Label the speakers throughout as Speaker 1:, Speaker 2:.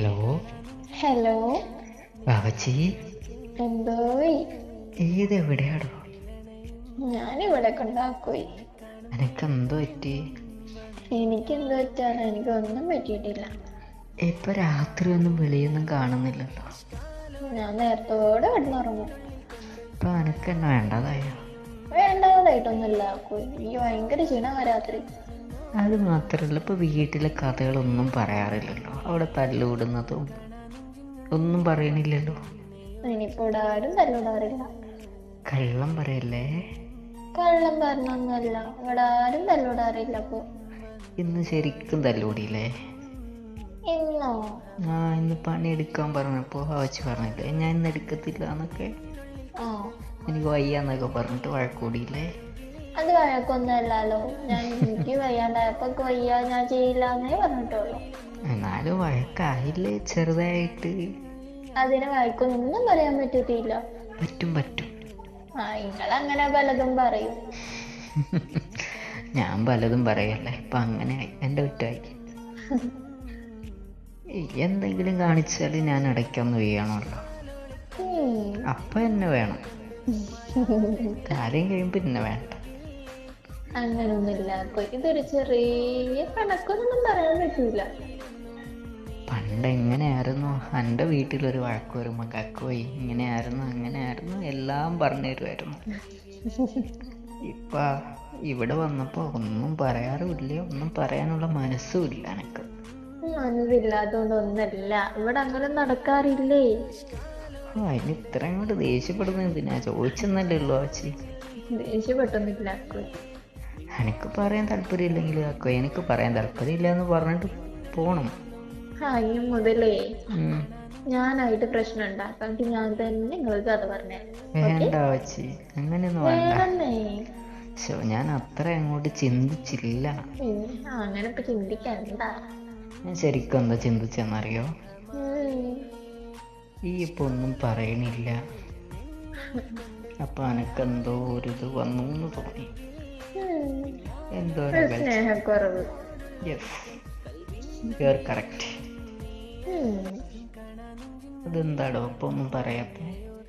Speaker 1: Hello
Speaker 2: hello
Speaker 1: ബാബച്ചി.
Speaker 2: എന്തോയി?
Speaker 1: ഏത് എവിടെയാടോ
Speaker 2: ഞാനിവിടെ കൊണ്ടാക്കോയി.
Speaker 1: എനിക്ക് എന്തോ പറ്റി?
Speaker 2: എനിക്ക് പറ്റാ എനിക്ക് ഒന്നും പറ്റിയിട്ടില്ല.
Speaker 1: ഇപ്പൊ രാത്രി ഒന്നും വെളിയൊന്നും കാണുന്നില്ലല്ലോ.
Speaker 2: ഞാൻ നേരത്തോടെ കിടന്നുറങ്ങും.
Speaker 1: ഇപ്പൊ എനിക്ക് എന്നെ വേണ്ടതായോ?
Speaker 2: വേണ്ടതായിട്ടൊന്നുമില്ല. എനിക്ക് ഭയങ്കര ക്ഷീണമാ രാത്രി.
Speaker 1: അത് മാത്രല്ല ഇപ്പൊ വീട്ടിലെ കഥകളൊന്നും പറയാറില്ലല്ലോ. അവിടെ തല്ലുകൂടുന്നതും ഒന്നും പറയണില്ലല്ലോ.
Speaker 2: ഇനിയിപ്പോ ഇവിടെ ആരും തല്ലിടാറില്ല
Speaker 1: കള്ളം പറയല്ലേ?
Speaker 2: കള്ളം പറഞ്ഞൊന്നുമല്ല. ഇവിടെ ആരും തല്ലിടാറില്ല അപ്പൊ
Speaker 1: ഇന്ന് ശരിക്കും തല്ലുകൂടിയില്ലേ
Speaker 2: ഇന്നോ?
Speaker 1: ആ ഇന്ന് പണി എടുക്കാൻ പറഞ്ഞപ്പോൾ അവച്ച് പറഞ്ഞില്ലേ ഞാൻ ഇന്ന് എടുക്കത്തില്ല എന്നൊക്കെ.
Speaker 2: ആ.
Speaker 1: എനിക്ക് വയ്യാന്നൊക്കെ പറഞ്ഞിട്ട് വഴക്കൂടിയില്ലേ
Speaker 2: അത് വഴക്കൊന്നുമല്ലല്ലോ. ഞാൻ എനിക്ക് വയ്യാണ്ടായപ്പോ വയ്യ ഞാൻ ചെയ്യില്ല എന്നേ പറഞ്ഞിട്ടുള്ളൂ.
Speaker 1: എന്നാലും വഴക്കായില്ലേ ചെറുതായിട്ട്.
Speaker 2: അതിന് വഴക്കൊന്നും പറയാൻ പറ്റത്തില്ല.
Speaker 1: പറ്റും പറ്റും.
Speaker 2: ആ നിങ്ങൾ അങ്ങനെ പലതും പറയും.
Speaker 1: ഞാൻ പലതും പറയല്ലേ? ഇപ്പൊ അങ്ങനെ എന്റെ കുറ്റമായി എന്തെങ്കിലും കാണിച്ചാൽ ഞാൻ ഇടയ്ക്കൊന്ന് വീഴണമല്ലോ. അപ്പൊ എന്നെ വേണം. കാര്യം കഴിയുമ്പോ പിന്നെ വേണ്ട.
Speaker 2: അങ്ങനൊന്നുമില്ല. ഇതൊരു ചെറിയ കണക്കൊന്നും പറയാൻ പറ്റൂല.
Speaker 1: പണ്ട് എങ്ങനെയായിരുന്നു എന്റെ വീട്ടിലൊരു വഴക്ക് വരുമ്പോൾ ആയിരുന്നു ഇങ്ങനെയായിരുന്നു അങ്ങനെയായിരുന്നു എല്ലാം പറഞ്ഞു തരുമായിരുന്നു. ഇപ്പം ഇവിടെ വന്നപ്പോൾ ഒന്നും പറയാറുമില്ല ഒന്നും പറയാനുള്ള മനസ്സും ഇല്ല എനിക്ക്.
Speaker 2: മനസ്സില്ലാത്തോണ്ട് ഒന്നല്ല ഇവിടെ അങ്ങനെ നടക്കാറില്ലേ?
Speaker 1: ആ അതിന് ഇത്രയും കൊണ്ട് ദേഷ്യപ്പെടുന്നത് എന്തിനാ? ചോദിച്ചെന്നല്ലേ ഉള്ളു ആച്ചി.
Speaker 2: ദേഷ്യപ്പെട്ടൊന്നുമില്ല
Speaker 1: എനിക്ക് പറയാൻ താല്പര്യമില്ലെങ്കിൽ അക്കോ എനിക്ക് പറയാൻ താല്പര്യമില്ല എന്ന് പറഞ്ഞിട്ട് പോണം.
Speaker 2: ഇനി മുതലേ. ഞാനായിട്ട് പ്രശ്നം ഉണ്ടാക്കാം ഞാൻ തന്നെ നിങ്ങൾക്ക് കഥ പറഞ്ഞേ.
Speaker 1: അങ്ങനെയൊന്നും വേണ്ട. ഞാൻ അത്ര അങ്ങോട്ട് ചിന്തിച്ചില്ല.
Speaker 2: അങ്ങനെ ഇപ്പൊ ചിന്തിക്കണ്ട
Speaker 1: ഞാൻ ശരിക്കും എന്താ ചിന്തിച്ചെന്നറിയോ. ഈ ഇപ്പൊ ഒന്നും പറയണില്ല. അപ്പൊ എനക്കെന്തോ ഒരു ഇത് വന്നു എന്ന് തോന്നി എന്തോ യെസ് യു ആർ കറക്റ്റ്. അതെന്താടോ ഇപ്പൊ ഒന്നും പറയാത്ത?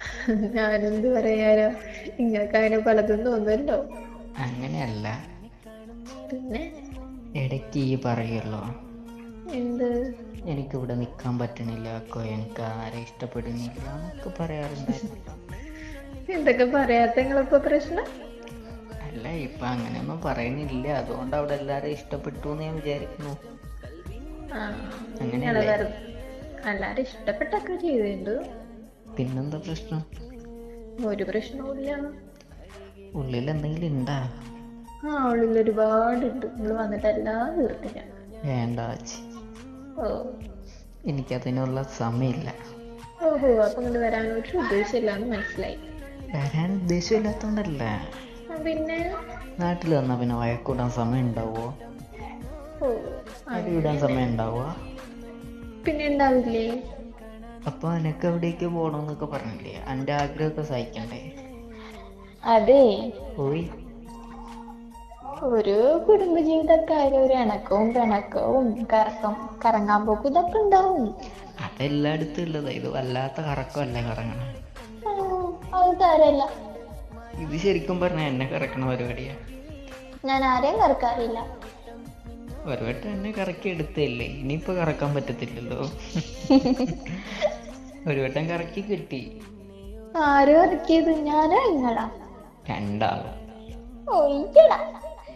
Speaker 2: ഞാനെന്ത് പറയാനോ? നിങ്ങൾക്ക് അങ്ങനെ പലതും തോന്നുമല്ലോ
Speaker 1: അങ്ങനെയല്ല.
Speaker 2: പിന്നെ?
Speaker 1: ഇടയ്ക്ക് ഈ പറയുള്ളോ?
Speaker 2: എന്ത്?
Speaker 1: എനിക്കിവിടെ നിൽക്കാൻ പറ്റണില്ല. അക്കോ എനിക്ക് ആരെ ഇഷ്ടപ്പെടുന്നില്ല. എന്നൊക്കെ പറയാറുണ്ടായിരുന്നല്ലോ.
Speaker 2: എന്തൊക്കെ പറയാത്ത നിങ്ങളിപ്പോ പ്രശ്നം?
Speaker 1: അല്ല ഇപ്പൊ അങ്ങനെയൊന്നും പറയണില്ല അതുകൊണ്ട് അവിടെ എല്ലാരും ഇഷ്ടപ്പെട്ടു എന്ന് ഞാൻ വിചാരിക്കുന്നു. അങ്ങനെയല്ലേ?
Speaker 2: എല്ലാരും ഇഷ്ടപ്പെട്ടൊക്കെ ചെയ്തിട്ടുണ്ട്.
Speaker 1: പിന്നെന്താ പ്രശ്നം?
Speaker 2: ഒരു പ്രശ്നവുമില്ല.
Speaker 1: ഉള്ളിൽ എന്തെങ്കിലും ഉണ്ടാ
Speaker 2: ആ ഉള്ളിൽ ഒരുപാടുണ്ട് നിങ്ങൾ വന്നിട്ട് എല്ലാം തീർത്തില്ല.
Speaker 1: വേണ്ട ആച്ചി.
Speaker 2: ഓ.
Speaker 1: എനിക്കതിനുള്ള സമയമില്ല.
Speaker 2: ഓഹോ അപ്പൊ ഇങ്ങോട്ട് വരാൻ ഒരു ഉദ്ദേശമില്ല എന്ന് മനസ്സിലായി.
Speaker 1: വരാൻ ഉദ്ദേശമില്ലാത്തോണ്ടല്ല?
Speaker 2: പിന്നെ?
Speaker 1: നാട്ടിൽ വന്നാ പിന്നെ വഴക്കൂടാൻ സമയം ഉണ്ടാവോ
Speaker 2: ഓ
Speaker 1: അടിയിടാൻ സമയം ഉണ്ടാവുക
Speaker 2: പിന്നെ ഉണ്ടാവില്ലേ
Speaker 1: അപ്പൊ എനക്ക് എവിടേക്ക് പോണോന്നൊക്കെ പറഞ്ഞില്ലേ? അന്റെ ആഗ്രഹമൊക്കെ സഹിക്കണ്ടേ?
Speaker 2: അതെ.
Speaker 1: പോയി.
Speaker 2: ഒരു കുടുംബജീവിതക്കാര് ഒരു ഇണക്കവും പിണക്കവും കറക്കം കറങ്ങാൻ പോക്കും ഇതൊക്കെ ഉണ്ടാവും.
Speaker 1: അതെല്ലായിടത്തും ഉള്ളതാ. ഇത് വല്ലാത്ത കറക്കമല്ലേ കറങ്ങണം?
Speaker 2: ആ, അത് സാരമില്ല
Speaker 1: ഇത് ശരിക്കും പറഞ്ഞ എന്നെ കറക്കണ പരിപാടിയാ.
Speaker 2: ഞാൻ ആരെയും കറക്കാറില്ല.
Speaker 1: ഒരു വട്ടം എന്നെ കറക്കി എടുത്തല്ലേ? ഇനിയിപ്പോ കറക്കാൻ പറ്റത്തില്ലല്ലോ. ഒരു വട്ടം കറക്കി കിട്ടി.
Speaker 2: ആരും ഇറക്കിയത് ഞാനാ നിങ്ങളാ? രണ്ടാൾ.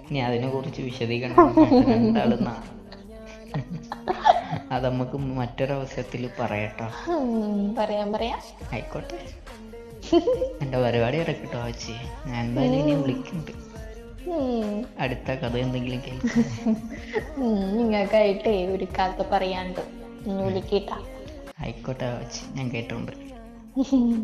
Speaker 1: ഇനി അതിനെ കുറിച്ച് വിശദീകരണം രണ്ടാളെന്നാ. അത് നമുക്ക് മറ്റൊരവസരത്തിൽ പറയട്ടോ.
Speaker 2: പറയാം പറയാം.
Speaker 1: ആയിക്കോട്ടെ. എന്റെ പരിപാടി ഇറക്കിട്ടോ ചേച്ചി ഞാൻ എന്തായാലും ഇനി വിളിക്കുന്നുണ്ട് അടുത്ത കഥ എന്തെങ്കിലും
Speaker 2: ഉം, നിങ്ങൾക്കായിട്ടേ ഒരു കഥ പറയാണ്ട് വിളിക്കട്ടാ.
Speaker 1: ആയിക്കോട്ടെ വെച്ച് ഞാൻ കേട്ടോണ്ട്